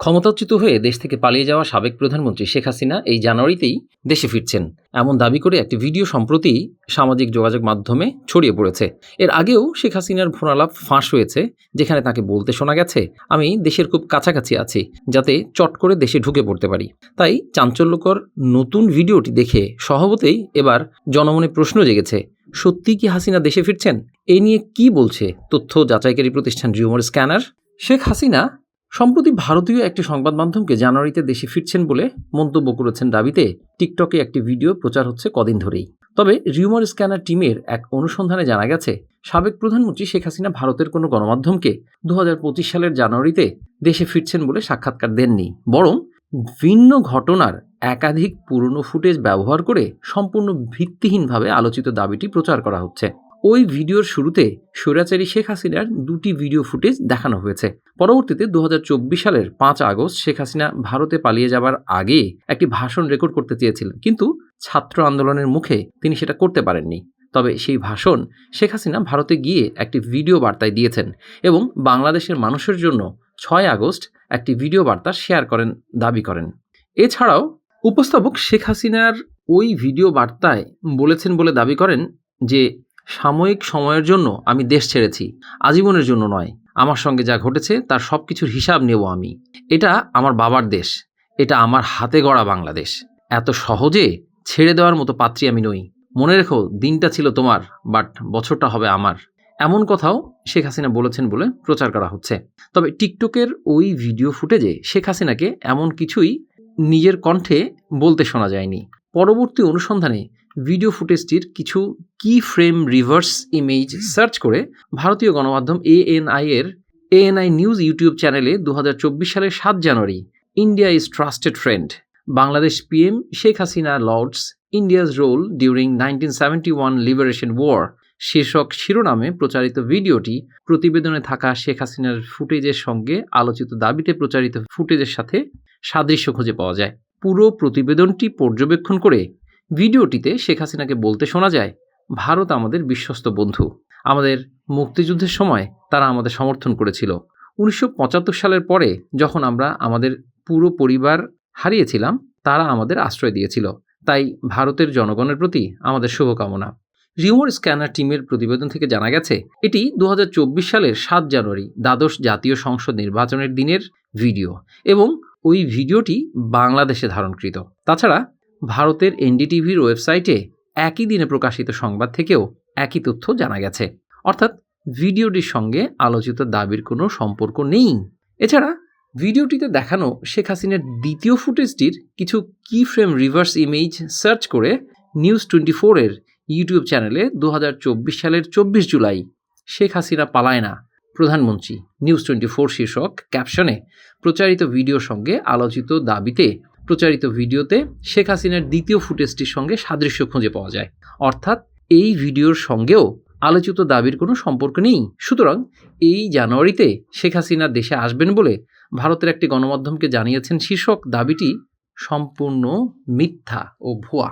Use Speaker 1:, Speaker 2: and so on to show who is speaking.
Speaker 1: ক্ষমতাচ্যুত হয়ে দেশ থেকে পালিয়ে যাওয়া সাবেক প্রধানমন্ত্রী শেখ হাসিনা এই জানুয়ারিতেই দেশে ফিরছেন। এমন দাবি করে একটি ভিডিও সম্প্রতি সামাজিক যোগাযোগ মাধ্যমে ছড়িয়ে পড়েছে। এর আগেও শেখ হাসিনার ফোনালাপ ফাঁস হয়েছে, যেখানে তাকে বলতে শোনা গেছে, আমি দেশের খুব কাছাকাছি আছি, যাতে চট করে দেশে ঢুকে পড়তে পারি। তাই চাঞ্চল্যকর নতুন ভিডিওটি দেখে স্বভাবতেই এবার জনমনে প্রশ্ন জেগেছে সত্যি কি হাসিনা দেশে ফিরছেন? এ নিয়ে কি বলছে তথ্য যাচাইকারী প্রতিষ্ঠান রিউমার স্ক্যানার? শেখ হাসিনা সম্প্রতি ভারতীয় একটি সংবাদ মাধ্যমকে জানুয়ারিতে দেশে ফিরছেন বলে মন্তব্য করেছেন দাবিতে টিকটকে একটি ভিডিও প্রচার হচ্ছে কদিন ধরেই। তবে রিউমার স্ক্যানার টিমের এক অনুসন্ধানে জানা গেছে, সাবেক প্রধানমন্ত্রী শেখ হাসিনা ভারতের কোনো গণমাধ্যমকে দু হাজার পঁচিশ সালের জানুয়ারিতে দেশে ফিরছেন বলে সাক্ষাৎকার দেননি। বরং ভিন্ন ঘটনার একাধিক পুরনো ফুটেজ ব্যবহার করে সম্পূর্ণ ভিত্তিহীনভাবে আলোচিত দাবিটি প্রচার করা হচ্ছে। ওই ভিডিওর শুরুতে স্বৈরাচারী শেখ হাসিনার দুটি ভিডিও ফুটেজ দেখানো হয়েছে। পরবর্তীতে দু হাজার চব্বিশ সালের পাঁচ আগস্ট শেখ হাসিনা ভারতে পালিয়ে যাবার আগে একটি ভাষণ রেকর্ড করতে চেয়েছিলেন। কিন্তু ছাত্র আন্দোলনের মুখে তিনি সেটা করতে পারেননি। তবে সেই ভাষণ শেখ হাসিনা ভারতে গিয়ে একটি ভিডিও বার্তায় দিয়েছেন এবং বাংলাদেশের মানুষের জন্য ছয় আগস্ট একটি ভিডিও বার্তা শেয়ার করেন, দাবি করেন। এছাড়াও উপস্থাপক শেখ হাসিনার ওই ভিডিও বার্তায় বলেছেন বলে দাবি করেন যে সাময়িক সময়ের জন্য আমি দেশ ছেড়েছি, আজীবনের জন্য নয়। আমার সঙ্গে যা ঘটেছে তার সব কিছুর হিসাব নেব আমি। এটা আমার বাবার দেশ, এটা আমার হাতে গড়া বাংলাদেশ। এত সহজে ছেড়ে দেওয়ার মতো পাত্রী আমি নই। মনে রেখো, দিনটা ছিল তোমার, বাট বছরটা হবে আমার। এমন কথাও শেখ হাসিনা বলেছেন বলে প্রচার করা হচ্ছে। তবে টিকটকের ওই ভিডিও ফুটেজে শেখ হাসিনাকে এমন কিছুই নিজের কণ্ঠে বলতে শোনা যায়নি। পরবর্তী অনুসন্ধানে ভিডিও ফুটেজটির কিছু কি ফ্রেম রিভার্স ইমেজ সার্চ করে ভারতীয় গণমাধ্যম এএনআই এর এএনআই নিউজ ইউটিউব চ্যানেলে দু হাজার চব্বিশ সালের সাত জানুয়ারি India is trusted friend Bangladesh PM Sheikh Hasina lauds India's role during nineteen seventy one liberation war শীর্ষক শিরোনামে প্রচারিত ভিডিওটি প্রতিবেদনে থাকা শেখ হাসিনার ফুটেজের সঙ্গে আলোচিত দাবিতে প্রচারিত ফুটেজের সাথে সাদৃশ্য খুঁজে পাওয়া যায়। পুরো প্রতিবেদনটি পর্যবেক্ষণ করে ভিডিওটিতে শেখ হাসিনাকে বলতে শোনা যায়, ভারত আমাদের বিশ্বস্ত বন্ধু। আমাদের মুক্তিযুদ্ধের সময় তারা আমাদের সমর্থন করেছিল। উনিশশো পঁচাত্তর সালের পরে যখন আমরা আমাদের পুরো পরিবার হারিয়েছিলাম, তারা আমাদের আশ্রয় দিয়েছিল। তাই ভারতের জনগণের প্রতি আমাদের শুভকামনা। রিউমার স্ক্যানার টিমের প্রতিবেদন থেকে জানা গেছে, এটি দু হাজার চব্বিশ সালের সাত জানুয়ারি, দ্বাদশ জাতীয় সংসদ নির্বাচনের দিনের ভিডিও এবং ওই ভিডিওটি বাংলাদেশে ধারণকৃত। তাছাড়া ভারতের এনডিটিভির ওয়েবসাইটে একই দিনে প্রকাশিত সংবাদ থেকেও একই তথ্য জানা গেছে। অর্থাৎ ভিডিওটির সঙ্গে আলোচিত দাবির কোনো সম্পর্ক নেই। এছাড়া ভিডিওটিতে দেখানো শেখ হাসিনার দ্বিতীয় ফুটেজটির কিছু কি ফ্রেম রিভার্স ইমেজ সার্চ করে নিউজ টোয়েন্টি ফোরের ইউটিউব চ্যানেলে দু হাজার চব্বিশ সালের চব্বিশ জুলাই শেখ হাসিনা পালায় না। প্রধানমন্ত্রী নিউজ টোয়েন্টি ফোর শীর্ষক ক্যাপশনে প্রচারিত ভিডিওর সঙ্গে আলোচিত দাবিতে প্রচারিত ভিডিওতে শেখ হাসিনার দ্বিতীয় ফুটেজটির সঙ্গে সাদৃশ্য খুঁজে পাওয়া যায়। অর্থাৎ এই ভিডিওর সঙ্গেও আলোচিত দাবির কোনো সম্পর্ক নেই। সুতরাং এই জানুয়ারিতে শেখ হাসিনা দেশে আসবেন বলে ভারতের একটি গণমাধ্যমকে জানিয়েছেন শীর্ষক, দাবিটি সম্পূর্ণ মিথ্যা ও ভুয়া।